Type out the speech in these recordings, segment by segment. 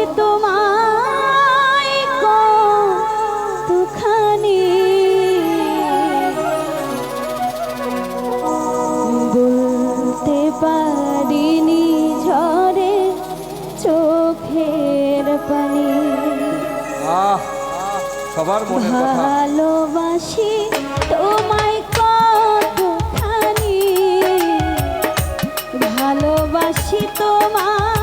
ভালোবাসি তোমায় কতখানি বলতে পারিনি ঝরে চোখের পানি। সবার মনের ভালোবাসি তোমায় কতখানি। ভালোবাসি তোমায়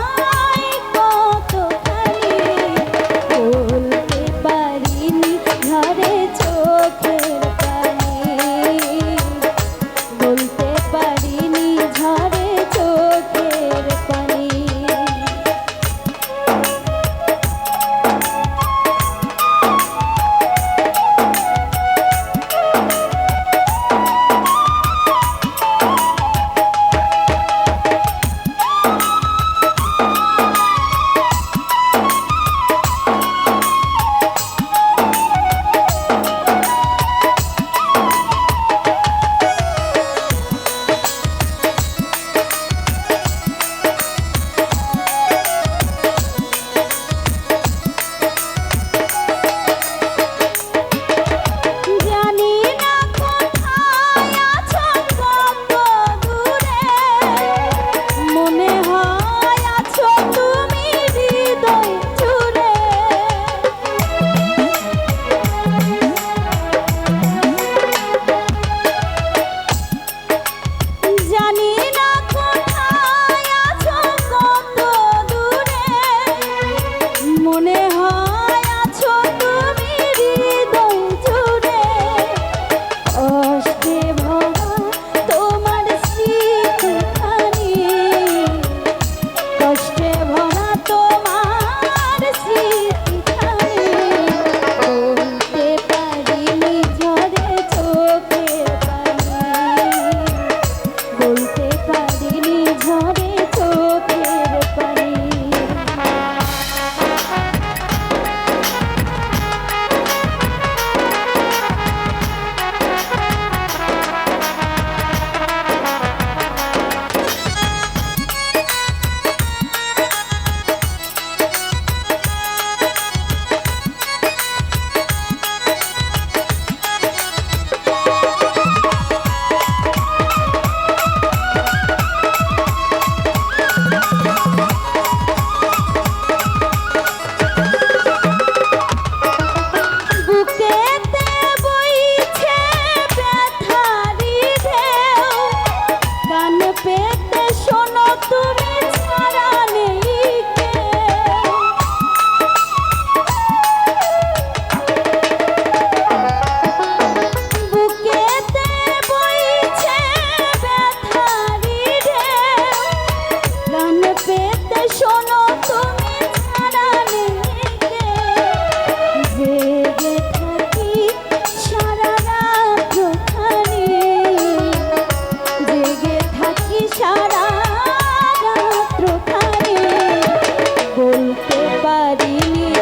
পারিনি